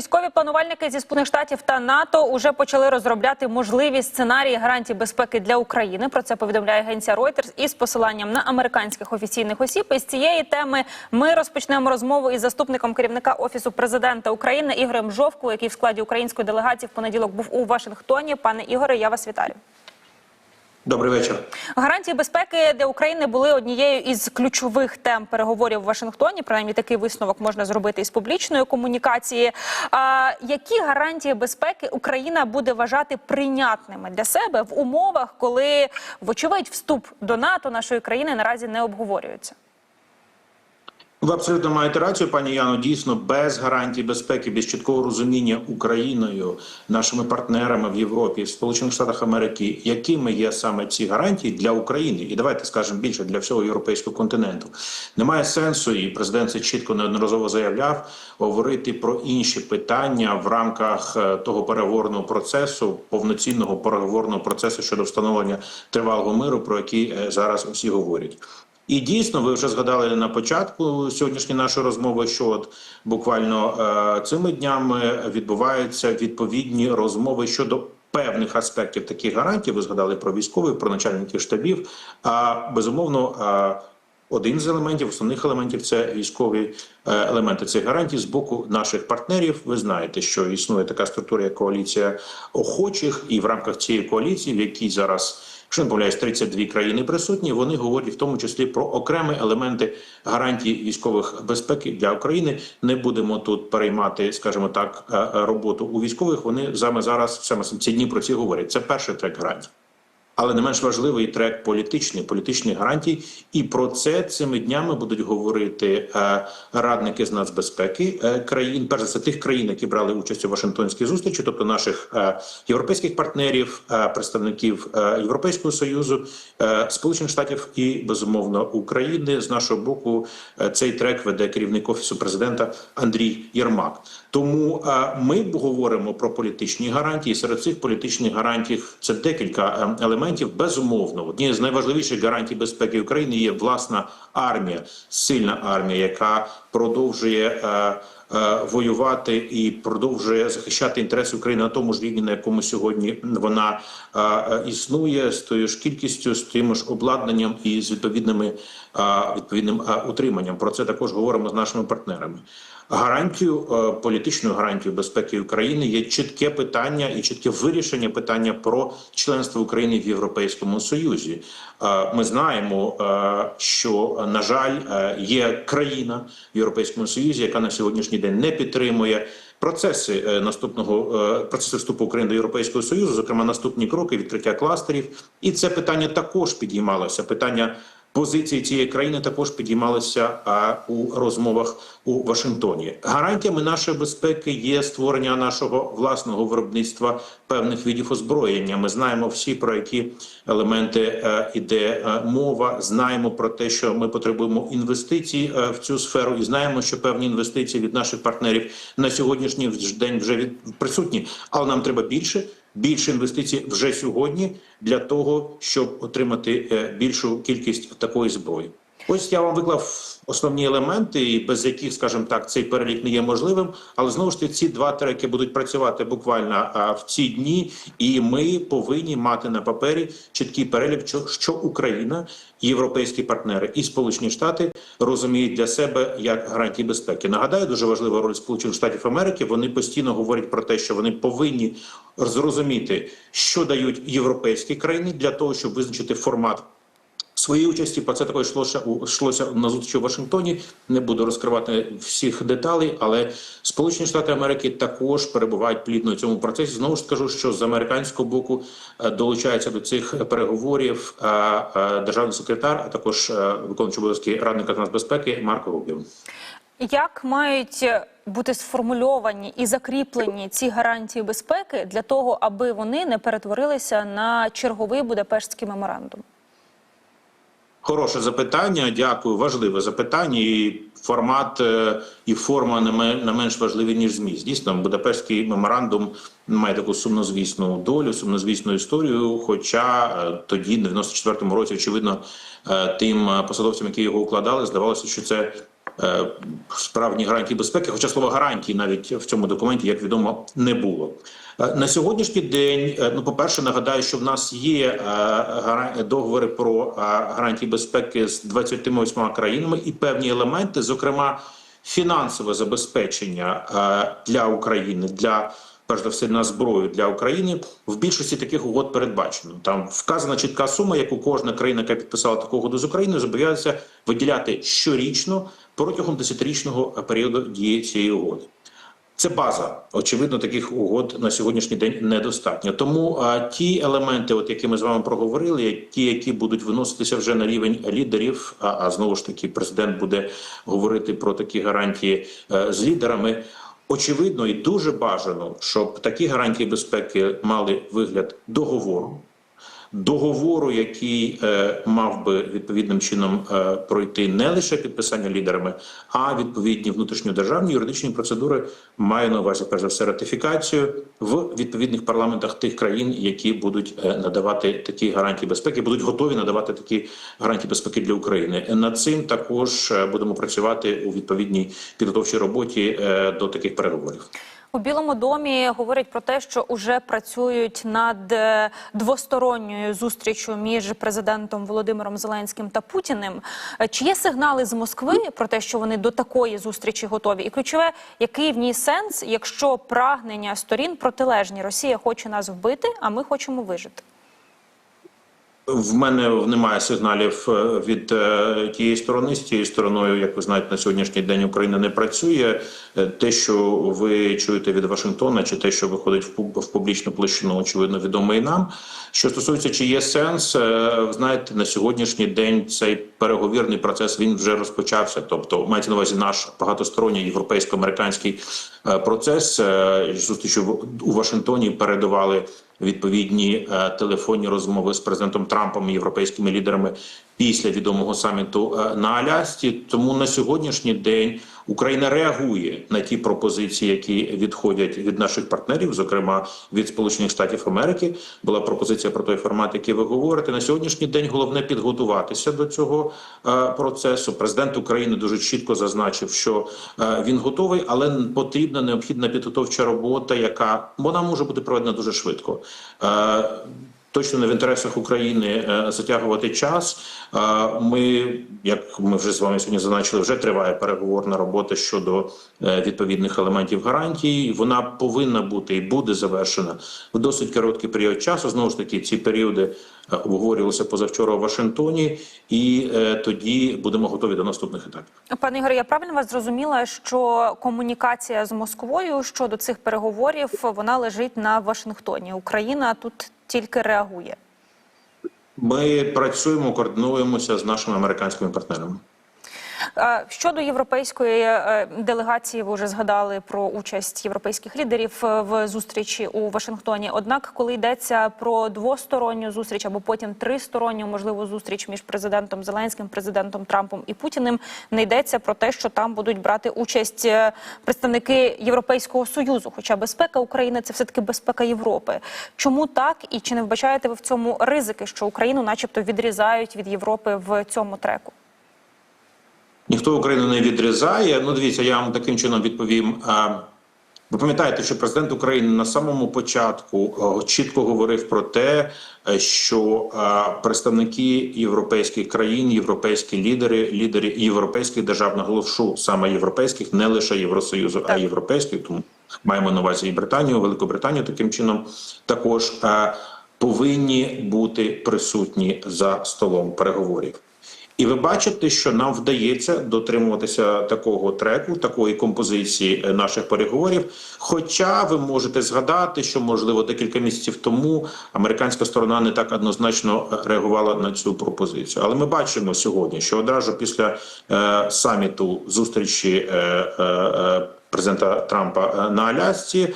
військові планувальники зі сполучених штатів та НАТО уже почали розробляти можливі сценарії гарантій безпеки для України. Про це повідомляє агенція Reuters із посиланням на американських офіційних осіб. Із цієї теми ми розпочнемо розмову із заступником керівника офісу президента України Ігорем Жовку, який в складі української делегації в понеділок був у Вашингтоні. Пане Ігоре, я вас вітаю. Добрий вечір. Гарантії безпеки для України були однією із ключових тем переговорів в Вашингтоні. Принаймні, такий висновок можна зробити із публічної комунікації. А які гарантії безпеки Україна буде вважати прийнятними для себе в умовах, коли вочевидь вступ до НАТО нашої країни наразі не обговорюється? Ви абсолютно маєте рацію, пані Яно. Дійсно, без гарантій безпеки, без чіткого розуміння Україною, нашими партнерами в Європі, в Сполучених Штатах Америки, якими є саме ці гарантії для України, і давайте скажемо більше для всього європейського континенту. Немає сенсу, і президент це чітко неодноразово заявляв, говорити про інші питання в рамках е, того переговорного процесу, повноцінного переговорного процесу щодо встановлення тривалого миру, про який е, зараз усі говорять. І дійсно, ви вже згадали на початку сьогоднішньої нашої розмови, що от буквально е, цими днями відбуваються відповідні розмови щодо. Певних аспектів таких гарантій ви згадали про військових, про начальників штабів. А безумовно, один з елементів, основних елементів це військові е, елементи цих гарантій з боку наших партнерів. Ви знаєте, що існує така структура, як коаліція охочих, і в рамках цієї коаліції, в якій зараз Якщо не помиляюсь, 32 країни присутні. Вони говорять в тому числі про окремі елементи гарантій військових безпеки для України. Не будемо тут переймати, скажімо так, е, роботу у військових. Вони саме зараз саме ці дні про ці говорять. Це перший трек гарантій. Але не менш важливий трек політичний, політичний гарантій, і про це цими днями будуть говорити е, радники з нацбезпеки е, країн, перш за все тих країн, які брали участь у Вашингтонській зустрічі, тобто наших е, європейських партнерів, представників Європейського союзу, Сполучених Штатів і безумовно України. З нашого боку цей трек веде керівник офісу президента Андрій Єрмак. Тому ми говоримо про політичні гарантії. Серед цих політичних гарантій це декілька е, елементів. Безумовно, однією з найважливіших гарантій безпеки України є власна армія, сильна армія, яка продовжує. е, е, Воювати і продовжує захищати інтереси України на тому ж рівні, на якому сьогодні вона е, е, існує з тою ж кількістю, з тим ж обладнанням і з відповідними е, відповідним е, утриманням. Про це також говоримо з нашими партнерами. Гарантію е, політичною гарантією безпеки України є чітке питання і чітке вирішення питання про членство України в Європейському Союзі. Е, Ми знаємо, е, що на жаль є країна в Європейському Союзі, яка на сьогоднішній день не підтримує. Процеси наступного процеси вступу України до Європейського Союзу, зокрема наступні кроки, відкриття кластерів, і це питання також підіймалося. Питання позиції цієї країни також підіймалися а, у розмовах у Вашингтоні. Гарантіями нашої безпеки є створення нашого власного виробництва певних видів озброєння. Ми знаємо всі про які елементи е, іде е, мова. Знаємо про те, що ми потребуємо інвестицій е, в цю сферу, і знаємо, що певні інвестиції від наших партнерів на сьогоднішній день вже від присутні, але нам треба більше. Більше інвестицій вже сьогодні для того, щоб отримати е, більшу кількість такої зброї. Ось я вам виклав основні елементи, без яких, скажімо так, цей перелік не є можливим. Але знову ж таки ці два треки будуть працювати буквально в ці дні, і ми повинні мати на папері чіткий перелік, що, Україна, європейські партнери і Сполучені Штати розуміють для себе як гарантії безпеки. Нагадаю, дуже важлива роль Сполучених Штатів Америки. Вони постійно говорять про те, що вони повинні зрозуміти, що дають європейські країни для того, щоб визначити формат. Своєї участі про це також йшлося йшлося на зустрічі у Вашингтоні. Не буду розкривати всіх деталей, але Сполучені Штати Америки також перебувають плідно в цьому процесі. Знову ж скажу, що з американського боку е, долучається до цих переговорів е, е, державний секретар, а також виконуючий обов'язки радника нацбезпеки Марко Рубіо. Як мають бути сформульовані і закріплені ці гарантії безпеки для того, аби вони не перетворилися на черговий Будапештський меморандум? Хороше запитання. Дякую. Важливе запитання. І формат е, і форма не менш важливі ніж зміст. Дійсно, Будапештський меморандум має таку сумнозвісну долю, сумнозвісну історію. Хоча е, тоді, в 94-му році, очевидно, е, тим посадовцям, які його укладали, здавалося, що це справні гарантії безпеки, хоча слова гарантії навіть в цьому документі, як відомо, не було. Е, На сьогоднішній день, е, ну, по-перше, нагадаю, що в нас є е, договори про гарантії безпеки з 28 країнами і певні елементи, зокрема фінансове забезпечення для України для перш за все на зброю для України в більшості таких угод передбачено. Там вказана чітка сума, яку кожна країна, яка підписала таку угоду з Україною, зобов'язується виділяти щорічно протягом десятирічного періоду дії цієї угоди. Це база. Очевидно, таких угод на сьогоднішній день недостатньо. Тому а, ті елементи, от які ми з вами проговорили, ті, які будуть виноситися вже на рівень лідерів, а, а знову ж таки, президент буде говорити про такі гарантії е, з лідерами. Очевидно і дуже бажано, щоб такі гарантії безпеки мали вигляд договору. Договору, який е, мав би відповідним чином е, пройти не лише підписання лідерами, а відповідні внутрішньодержавні юридичні процедури маю на увазі перш за все ратифікацію в відповідних парламентах тих країн, які будуть е, надавати такі гарантії безпеки, будуть готові надавати такі гарантії безпеки для України. Над цим також будемо працювати у відповідній підготовчій роботі до таких переговорів. У Білому домі говорять про те, що уже працюють над е, двосторонньою зустрічю між президентом Володимиром Зеленським та Путіним. Е, Чи є сигнали з Москви про те, що вони до такої зустрічі готові? І ключове, який в ній сенс, якщо прагнення сторін протилежні? Росія хоче нас вбити, а ми хочемо вижити. В мене немає сигналів е, від е, тієї сторони. З тією стороною, як ви знаєте, на сьогоднішній день Україна не працює. Е, Те, що ви чуєте від Вашингтона, чи те, що виходить в пуб- в публічну площину, очевидно, відомо і нам. Що стосується, чи є сенс, знаєте, на сьогоднішній день цей переговірний процес він вже розпочався. Тобто, мається на увазі наш багатосторонній європейсько-американський процес. Зустрічі у Вашингтоні передавали відповідні е, телефонні розмови з президентом Трампом і європейськими лідерами після відомого саміту е, на Алясці. Тому на сьогоднішній день Україна реагує на ті пропозиції, які відходять від наших партнерів, зокрема від Сполучених Штатів Америки. Була пропозиція про той формат, який ви говорите. На сьогоднішній день головне підготуватися до цього е, процесу. Президент України дуже чітко зазначив, що е, він готовий, але потрібна необхідна підготовча робота, яка вона може бути проведена дуже швидко. Точно не в інтересах України е, затягувати час. Е, Ми, як ми вже з вами сьогодні зазначили, вже триває переговорна робота щодо е, відповідних елементів гарантій. Вона повинна бути і буде завершена в досить короткий період часу. Знову ж таки, ці періоди обговорювалися позавчора у Вашингтоні, і тоді будемо готові до наступних етапів. Пане Ігоре, я правильно вас зрозуміла, що комунікація з Москвою щодо цих переговорів вона лежить на Вашингтоні. Україна тут тільки реагує. Ми працюємо, координуємося з нашими американськими партнерами. Щодо європейської е, делегації, ви вже згадали про участь європейських лідерів е, в зустрічі у Вашингтоні. Однак, коли йдеться про двосторонню зустріч або потім тристоронню можливу зустріч між президентом Зеленським, президентом Трампом і Путіним, не йдеться про те, що там будуть брати участь е, представники Європейського союзу. Хоча безпека України це все таки безпека Європи. Чому так і чи не вбачаєте ви в цьому ризики, що Україну, начебто, відрізають від Європи в цьому треку? Ніхто Україну не відрізає. Ну, дивіться, я вам таким чином відповім. Ви пам'ятаєте, що президент України на самому початку е, чітко говорив про те, е, що е, представники європейських країн, європейські лідери, лідери європейських держав наголошу саме європейських, не лише Євросоюзу, а європейських. Тому маємо на увазі і Британію, Великобританію таким чином також повинні бути присутні за столом переговорів. І ви бачите, що нам вдається дотримуватися такого треку, такої композиції е, наших переговорів. Хоча ви можете згадати, що можливо декілька місяців тому американська сторона не так однозначно реагувала на цю пропозицію. Але ми бачимо сьогодні, що одразу після е, саміту зустрічі е, е, е, президента Трампа е, на Алясці е,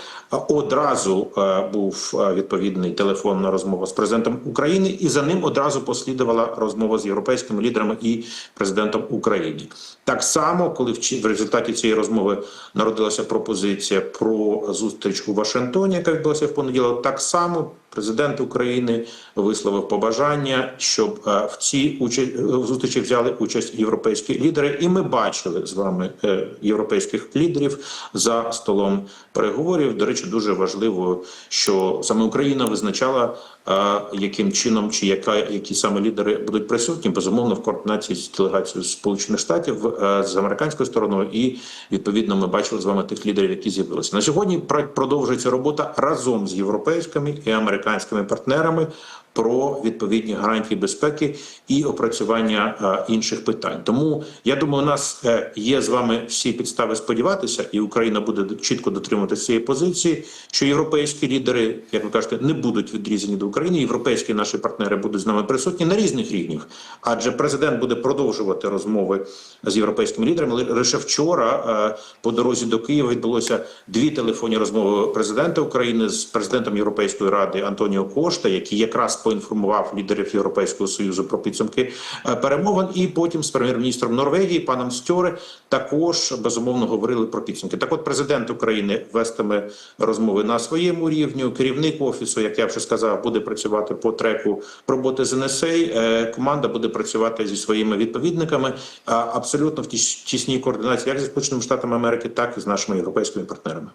одразу е, був відповідний телефонна розмова з президентом України, і за ним одразу послідувала розмова з європейськими лідерами і президентом України. Так само, коли в результаті цієї розмови народилася пропозиція про зустріч у Вашингтоні, яка відбулася в понеділок, так само Президент України висловив побажання, щоб е, в цій уча- зустрічі взяли участь європейські лідери, і ми бачили з вами е, європейських лідерів за столом переговорів. До речі, дуже важливо, що саме Україна визначала, е, яким чином чи яка які саме лідери будуть присутні, безумовно в координації з делегацією Сполучених Штатів е, з американською стороною, і відповідно ми бачили з вами тих лідерів, які з'явилися на сьогодні. пр- Продовжується робота разом з європейськими і американськими партнерами про відповідні гарантії безпеки і опрацювання е, інших питань. Тому я думаю, у нас е, є з вами всі підстави сподіватися, і Україна буде чітко дотримуватися цієї позиції, що європейські лідери, як ви кажете, не будуть відрізані до України. Європейські наші партнери будуть з нами присутні на різних рівнях, адже президент буде продовжувати розмови з європейськими лідерами. Ли- Лише вчора е, по дорозі до Києва відбулося дві телефонні розмови президента України з президентом Європейської ради Антоніо Кошта, який якраз поінформував лідерів Європейського союзу про підсумки е, перемовин, і потім з прем'єр-міністром Норвегії паном Стьоре також безумовно говорили про підсумки. Так, от президент України вестиме розмови на своєму рівні. Керівник офісу, як я вже сказав, буде працювати по треку роботи з НСА. Е, Команда буде працювати зі своїми відповідниками абсолютно в тісній координації, як зі Сполученими Штатами Америки, так і з нашими європейськими партнерами.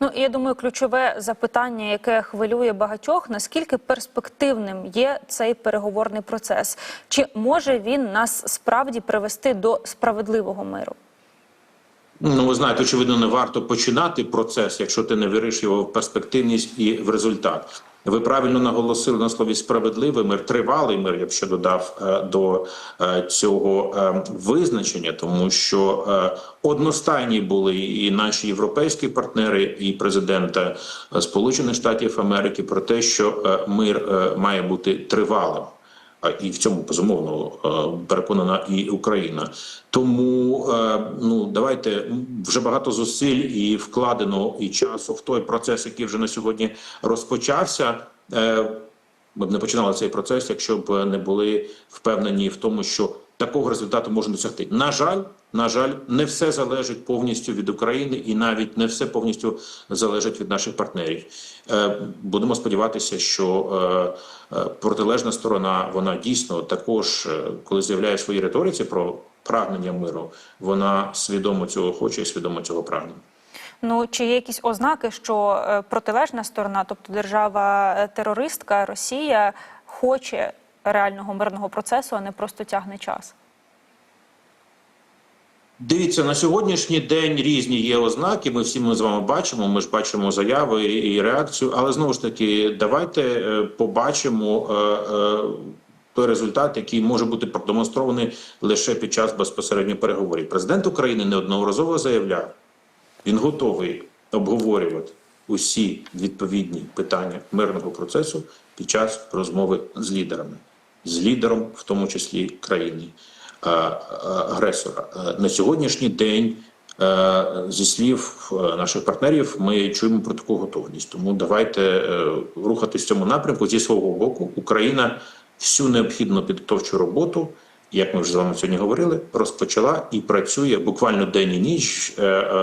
Ну я думаю, ключове запитання, яке хвилює багатьох, наскільки перспективним є цей переговорний процес? Чи може він нас справді привести до справедливого миру? Ну, ви знаєте, очевидно, не варто починати процес, якщо ти не віриш його в перспективність і в результат. Ви правильно наголосили на слові справедливий мир, тривалий мир, я б ще додав е, до е, цього е, визначення, тому що одностайні були і наші європейські партнери, і президента Сполучених Штатів Америки про те, що мир має бути тривалим. І в цьому безумовно е, переконана і Україна. Тому е, ну давайте вже багато зусиль і вкладено і часу в той процес, який вже на сьогодні розпочався. Е, Ми б не починали цей процес, якщо б не були впевнені в тому, що такого результату можна досягти. На жаль, на жаль, не все залежить повністю від України, і навіть не все повністю залежить від наших партнерів. Е, Будемо сподіватися, що е, е, протилежна сторона вона дійсно також, коли заявляє в своїй риториці про прагнення миру, вона свідомо цього хоче і свідомо цього прагне. Ну чи є якісь ознаки, що протилежна сторона, тобто держава-терористка Росія, хоче реального мирного процесу, а не просто тягне час? Дивіться, на сьогоднішній день різні є ознаки. Ми всі ми з вами бачимо. Ми ж бачимо заяви і реакцію. Але знову ж таки, давайте е, побачимо е, е, той результат, який може бути продемонстрований лише під час безпосередньо переговорів. Президент України неодноразово заявляв, він готовий обговорювати усі відповідні питання мирного процесу під час розмови з лідерами, з лідером, в тому числі країни е, е, агресора. Е, На сьогоднішній день, зі слів наших партнерів, ми чуємо про таку готовність. Тому давайте рухатись в цьому напрямку зі свого боку. Україна всю необхідну підготовчу роботу. Як ми вже з вами сьогодні говорили, розпочала і працює буквально день і ніч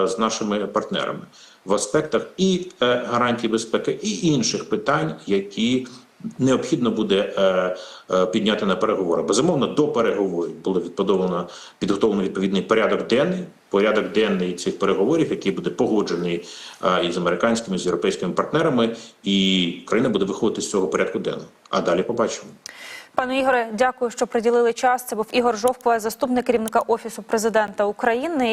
з нашими партнерами в аспектах і гарантій безпеки, і інших питань, які необхідно буде е, е, підняти на переговори. Безумовно, до переговорів було відподобано підготовлено відповідний порядок денний. Порядок денний цих переговорів, який буде погоджений е, із американськими з європейськими партнерами, і Україна буде виходити з цього порядку денного. А далі побачимо. Пане Ігоре, дякую, що приділили час. Це був Ігор Жовква, заступник керівника офісу президента України.